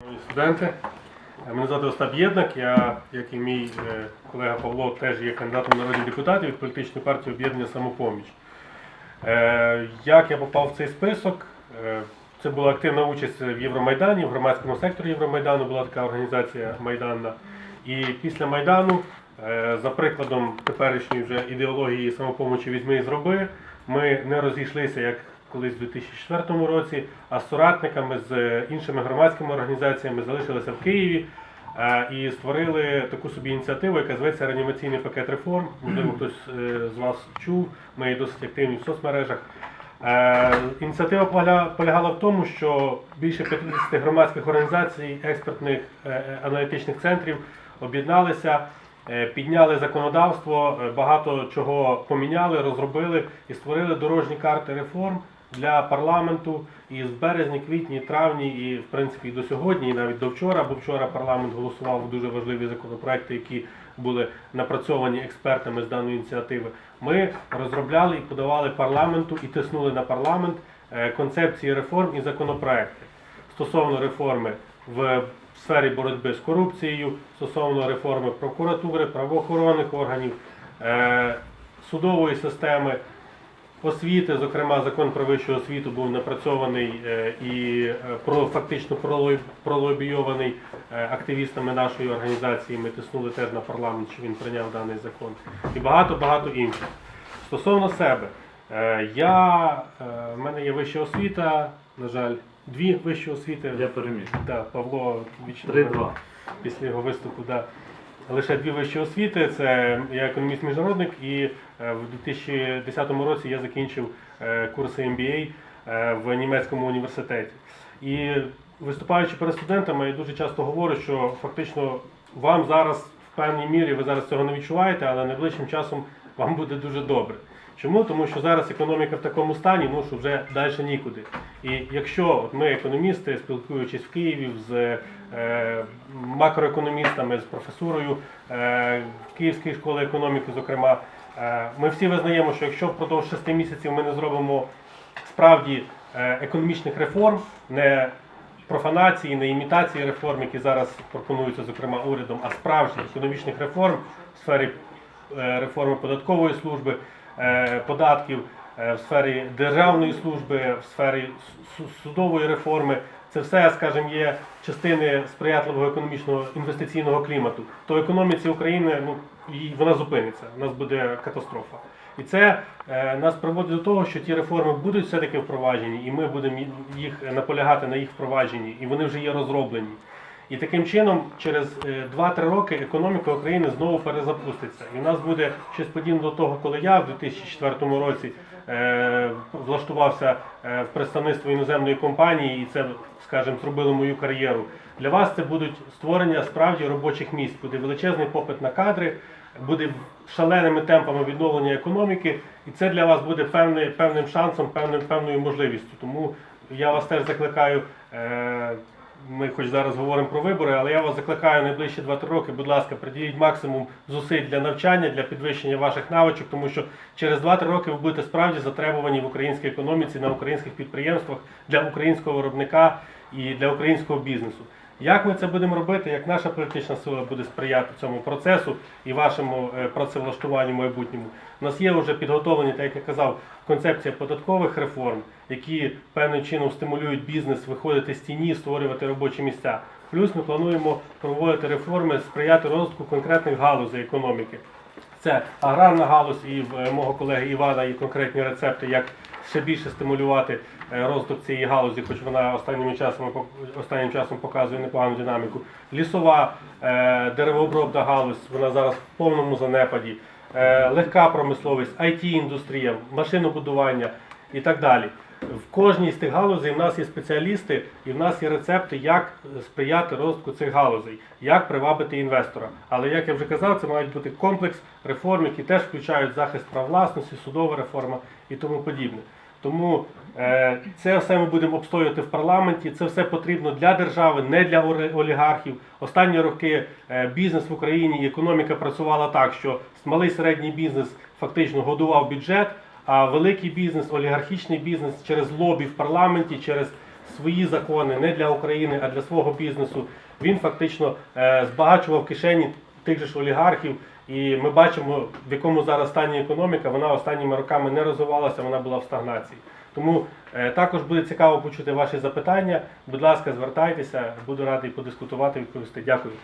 Шановні студенти, е, мене звати Остап Єднак. Я, як і мій е, колега Павло, теж є кандидатом в народні депутати від політичної партії об'єднання самопоміч. Е, Як я попав в цей список? Це була активна участь в Євромайдані, в громадському секторі Євромайдану була така організація Майданна. І після Майдану, за прикладом теперішньої вже ідеології самопомочі візьми і зроби, ми не розійшлися як колись у 2004 році, а з соратниками з іншими громадськими організаціями залишилися в Києві е, і створили таку собі ініціативу, яка зветься реанімаційний пакет реформ. Можливо, хтось е, з вас чув. Ми є досить активні в соцмережах. Е, Ініціатива поля- полягала в тому, що більше 50 громадських організацій, експертних е, е, аналітичних центрів об'єдналися, е, підняли законодавство, е, багато чого поміняли, розробили і створили дорожні карти реформ для парламенту. І з березня, квітні, травні, і в принципі до сьогодні, і навіть до вчора, бо вчора парламент голосував дуже важливі законопроекти, які були напрацьовані експертами з даної ініціативи. Ми розробляли і подавали парламенту і тиснули на парламент е, концепції реформ і законопроекти стосовно реформи в сфері боротьби з корупцією, стосовно реформи прокуратури, правоохоронних органів, е, судової системи. Освіти, зокрема, закон про вищу освіту був напрацьований е, і е, про фактично пролобійований е, активістами нашої організації. Ми тиснули теж на парламент, що він прийняв даний закон. І багато багато інших. Стосовно себе, я в мене є вища освіта, на жаль, дві вищі освіти. Я переміг. Да, Павло вічно 3-2. після його виступу. Да. Лише дві вищі освіти. Це я економіст-міжнародник, і е, в 2010 році я закінчив е, курси MBA е, в німецькому університеті. І виступаючи перед студентами, я дуже часто говорю, що фактично вам зараз в певній мірі ви зараз цього не відчуваєте, але найближчим часом вам буде дуже добре. Чому? Тому що зараз економіка в такому стані, ну що вже далі нікуди. І якщо от ми, економісти, спілкуючись в Києві з е, макроекономістами, з професурою е, Київської школи економіки, зокрема, е, ми всі визнаємо, що якщо впродовж 6 місяців ми не зробимо справді е, економічних реформ, не профанації, не імітації реформ, які зараз пропонуються, зокрема урядом, а справжніх економічних реформ в сфері е, реформи податкової служби, податків, е, в сфері державної служби, в сфері судової реформи. Це все, скажімо, є частини сприятливого економічного інвестиційного клімату. То економіці України ну, і вона зупиниться, у нас буде катастрофа. І це е, нас приводить до того, що ті реформи будуть все-таки впроваджені, і ми будемо їх наполягати на їх впровадженні, і вони вже є розроблені. І таким чином, через е, 2-3 роки економіка України знову перезапуститься. І в нас буде щось подібне до того, коли я в 2004 році е, влаштувався е, в представництво іноземної компанії, і це, скажімо, зробило мою кар'єру. Для вас це будуть створення справді робочих місць, буде величезний попит на кадри, буде шаленими темпами відновлення економіки, і це для вас буде певний, певним шансом, певним, певною можливістю. Тому я вас теж закликаю. Ми хоч зараз говоримо про вибори, але я вас закликаю найближчі 2-3 роки, будь ласка, приділіть максимум зусиль для навчання, для підвищення ваших навичок, тому що через 2-3 роки ви будете справді затребувані в українській економіці, на українських підприємствах для українського виробника і для українського бізнесу. Як ми це будемо робити, як наша політична сила буде сприяти цьому процесу і вашому е, працевлаштуванню майбутньому? У нас є вже підготовлені, так як я казав, концепція податкових реформ, які певним чином стимулюють бізнес виходити з тіні, створювати робочі місця. Плюс ми плануємо проводити реформи, сприяти розвитку конкретних галузей економіки. Це аграрна галузь і в е, мого колеги Івана є конкретні рецепти, як ще більше стимулювати е, розвиток цієї галузі, хоч вона останнім часом останнім часом показує непогану динаміку. Лісова е, деревообробна галузь, вона зараз в повному занепаді. Легка промисловість, it індустрія машинобудування і так далі. В кожній з тих галузей в нас є спеціалісти і в нас є рецепти, як сприяти розвитку цих галузей, як привабити інвестора. Але як я вже казав, це має бути комплекс реформ, які теж включають захист прав власності, судова реформа і тому подібне. Тому е, це все ми будемо обстоювати в парламенті. Це все потрібно для держави, не для олігархів. Останні роки е, бізнес в Україні і економіка працювала так, що малий середній бізнес фактично годував бюджет. А великий бізнес, олігархічний бізнес через лобі в парламенті, через свої закони не для України, а для свого бізнесу. Він фактично е, збагачував кишені тих же ж олігархів. І ми бачимо, в якому зараз стані економіка. Вона останніми роками не розвивалася, вона була в стагнації. Тому е, також буде цікаво почути ваші запитання. Будь ласка, звертайтеся, буду радий подискутувати, відповісти. Дякую.